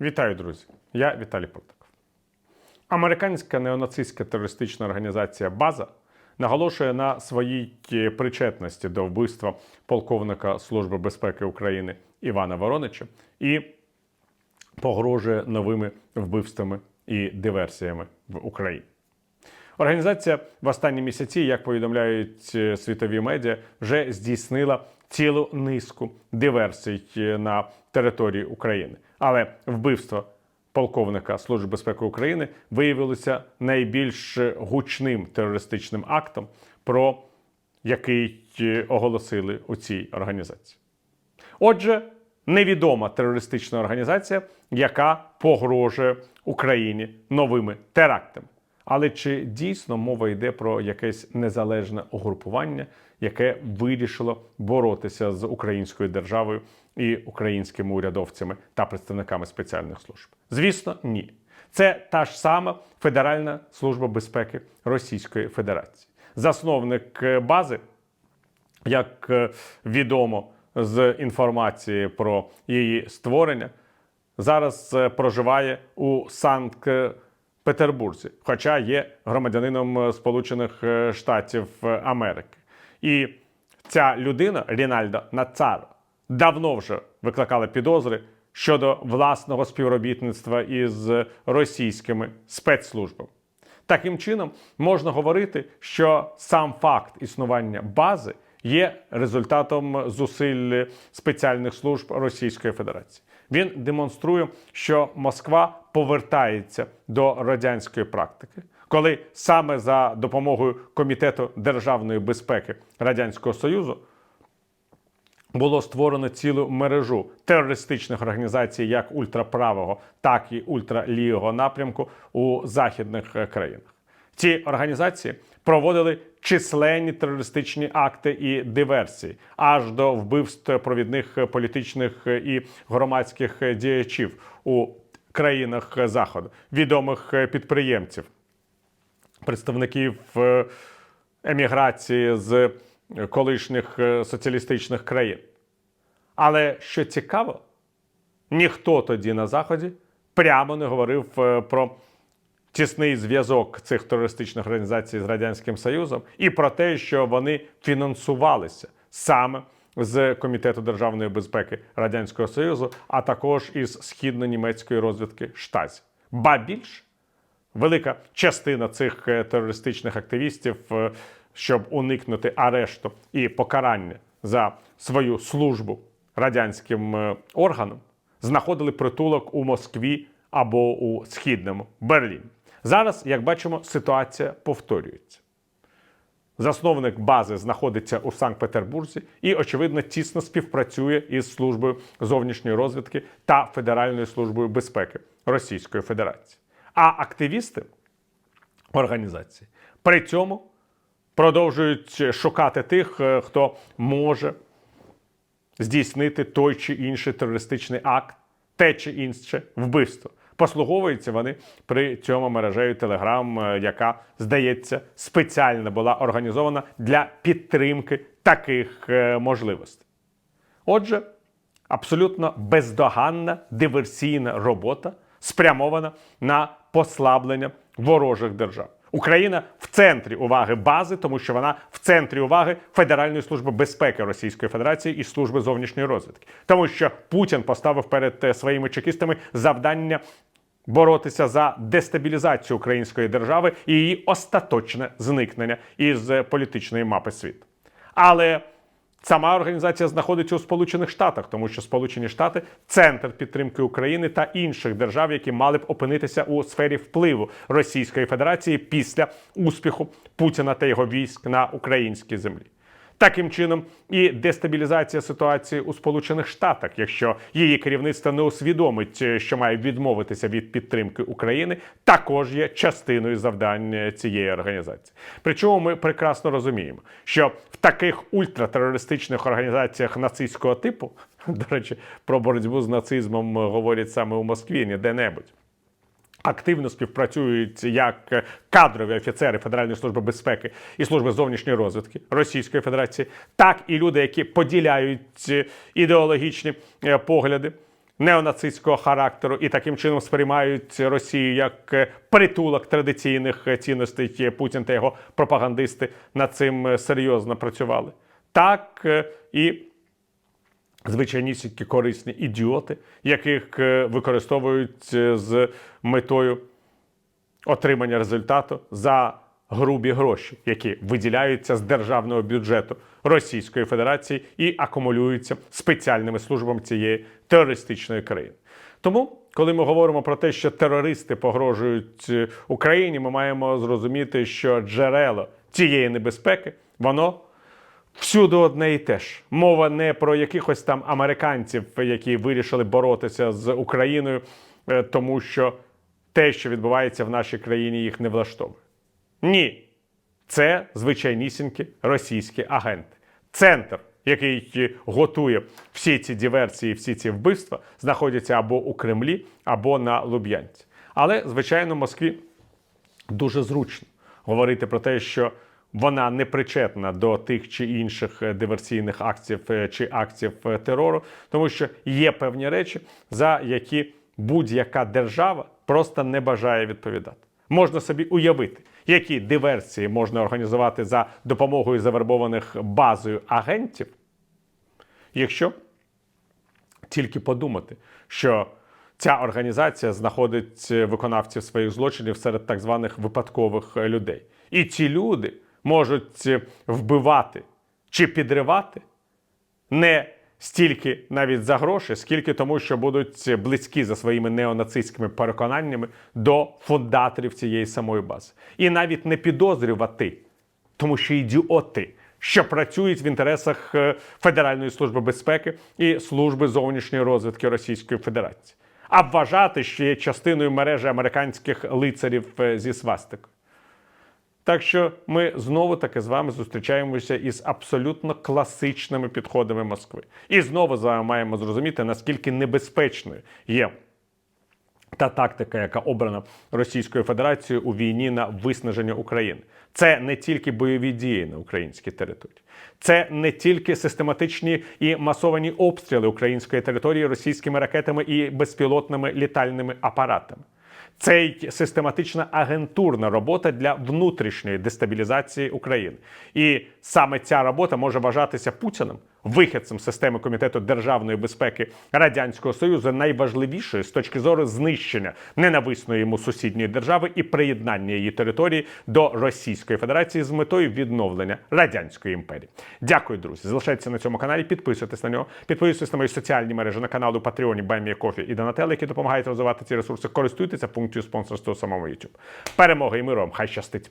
Вітаю, друзі! Я Віталій Портаков. Американська неонацистська терористична організація База наголошує на своїй причетності до вбивства полковника Служби безпеки України Івана Воронича і погрожує новими вбивствами і диверсіями в Україні. Організація в останні місяці, як повідомляють е, світові медіа, вже здійснила цілу низку диверсій е, на території України. Але вбивство полковника Служби безпеки України виявилося найбільш гучним терористичним актом, про який е, оголосили у цій організації. Отже, невідома терористична організація, яка погрожує Україні новими терактами. Але чи дійсно мова йде про якесь незалежне угрупування, яке вирішило боротися з українською державою і українськими урядовцями та представниками спеціальних служб? Звісно, ні. Це та ж сама Федеральна служба безпеки Російської Федерації. Засновник е, бази як е, відомо з інформації про її створення, зараз е, проживає у Санкт-Петербурзі, хоча є громадянином е, Сполучених е, Штатів Америки. І ця людина, Рінальдо Нацаро, давно вже викликала підозри щодо власного співробітництва із російськими спецслужбами. Таким чином, можна говорити, що сам факт існування бази є результатом зусиль спеціальних служб Російської Федерації. Він демонструє, що Москва повертається до радянської практики, коли саме за допомогою Комітету державної безпеки Радянського Союзу було створено цілу мережу терористичних організацій, як ультраправого, так і ультралівого напрямку у західних е, країнах. Ці організації проводили численні терористичні акти і диверсії аж до вбивств провідних політичних і громадських діячів у країнах заходу, відомих підприємців, представників е, еміграції з колишніх е, соціалістичних країн. Але що цікаво, ніхто тоді на Заході прямо не говорив е, про тісний зв'язок цих терористичних організацій з Радянським Союзом і про те, що вони фінансувалися саме з Комітету державної безпеки Радянського Союзу, а також із східно-німецької розвідки Штазі. Ба більше велика частина цих е, терористичних активістів, е, щоб уникнути арешту і покарання за свою службу радянським е, органам, знаходили притулок у Москві або у східному Берліні. Зараз, як бачимо, ситуація повторюється. Засновник бази знаходиться у Санкт-Петербурзі і, очевидно, тісно співпрацює із службою зовнішньої розвідки та Федеральною службою безпеки Російської Федерації. А активісти організації при цьому продовжують шукати тих, е, хто може здійснити той чи інший терористичний акт, те чи інше вбивство. Послуговуються вони при цьому мережею Телеграм, е, яка, здається, спеціально була організована для підтримки таких е, можливостей. Отже, абсолютно бездоганна диверсійна робота спрямована на послаблення ворожих держав. Україна в центрі уваги бази, тому що вона в центрі уваги Федеральної служби безпеки Російської Федерації і служби зовнішньої розвідки, тому що Путін поставив перед е, своїми чекістами завдання боротися за дестабілізацію української держави і її остаточне зникнення із е, політичної мапи світу. Але Сама організація знаходиться у Сполучених Штатах, тому що Сполучені Штати центр підтримки України та інших держав, які мали б опинитися у сфері впливу Російської Федерації після успіху Путіна та його військ на українській землі. Таким чином, і дестабілізація ситуації у Сполучених Штатах, якщо її керівництво не усвідомить, е, що має відмовитися від підтримки України, також є частиною завдань цієї організації. Причому ми прекрасно розуміємо, що в таких ультратерористичних організаціях нацистського типу, до речі, про боротьбу з нацизмом говорять саме у Москві, не де-небудь активно співпрацюють як кадрові офіцери Федеральної служби безпеки і служби зовнішньої розвідки Російської Федерації, так і люди, які поділяють ідеологічні е, погляди неонацистського характеру і таким чином сприймають Росію як е, притулок традиційних е, цінностей. Путін та його пропагандисти над цим серйозно працювали. Так і звичайнісінькі корисні ідіоти, яких е, використовують е, з метою отримання результату за грубі гроші, які виділяються з державного бюджету Російської Федерації і акумулюються спеціальними службами цієї терористичної країни. Тому, коли ми говоримо про те, що терористи погрожують е, Україні, ми маємо зрозуміти, що джерело цієї небезпеки воно Всюди одне і те ж. Мова не про якихось там американців, які вирішили боротися з Україною, е, тому що те, що відбувається в нашій країні, їх не влаштовує. Ні. Це звичайнісінькі російські агенти. Центр, який готує всі ці диверсії, всі ці вбивства, знаходиться або у Кремлі, або на Луб'янці. Але, звичайно, Москві дуже зручно говорити про те, що вона не причетна до тих чи інших е, диверсійних акцій е, чи акцій е, терору, тому що є певні речі, за які будь-яка держава просто не бажає відповідати. Можна собі уявити, які диверсії можна організувати за допомогою завербованих базою агентів, якщо тільки подумати, що ця організація знаходить виконавців своїх злочинів серед так званих випадкових людей. І ці люди можуть е, вбивати чи підривати не стільки навіть за гроші, скільки тому, що будуть близькі за своїми неонацистськими переконаннями до фундаторів цієї самої бази. І навіть не підозрювати, тому що ідіоти, що працюють в інтересах е, Федеральної служби безпеки і служби зовнішньої розвідки Російської Федерації, а вважати, що є частиною мережі американських лицарів е, зі свастикою. Так що ми знову таки з вами зустрічаємося із абсолютно класичними підходами Москви. І знову з вами маємо зрозуміти, наскільки небезпечною є та тактика, яка обрана Російською Федерацією у війні на виснаження України. Це не тільки бойові дії на українській території, це не тільки систематичні і масовані обстріли української території російськими ракетами і безпілотними літальними апаратами. Це й систематична агентурна робота для внутрішньої дестабілізації України. І саме ця робота може вважатися Путіним, вихідцем системи комітету державної безпеки Радянського Союзу, найважливішою з точки зору знищення ненависної йому сусідньої держави і приєднання її території до Російської Федерації з метою відновлення радянської імперії. Дякую, друзі. Залишайтеся на цьому каналі, підписуйтесь на нього, підписуйтесь на мої соціальні мережі на каналу Patreon, Баймія Кофі і Донателли, які допомагають розвивати ці ресурси. Користуйтеся функцією спонсорства у самому YouTube. Перемоги і миру вам! Хай щастить!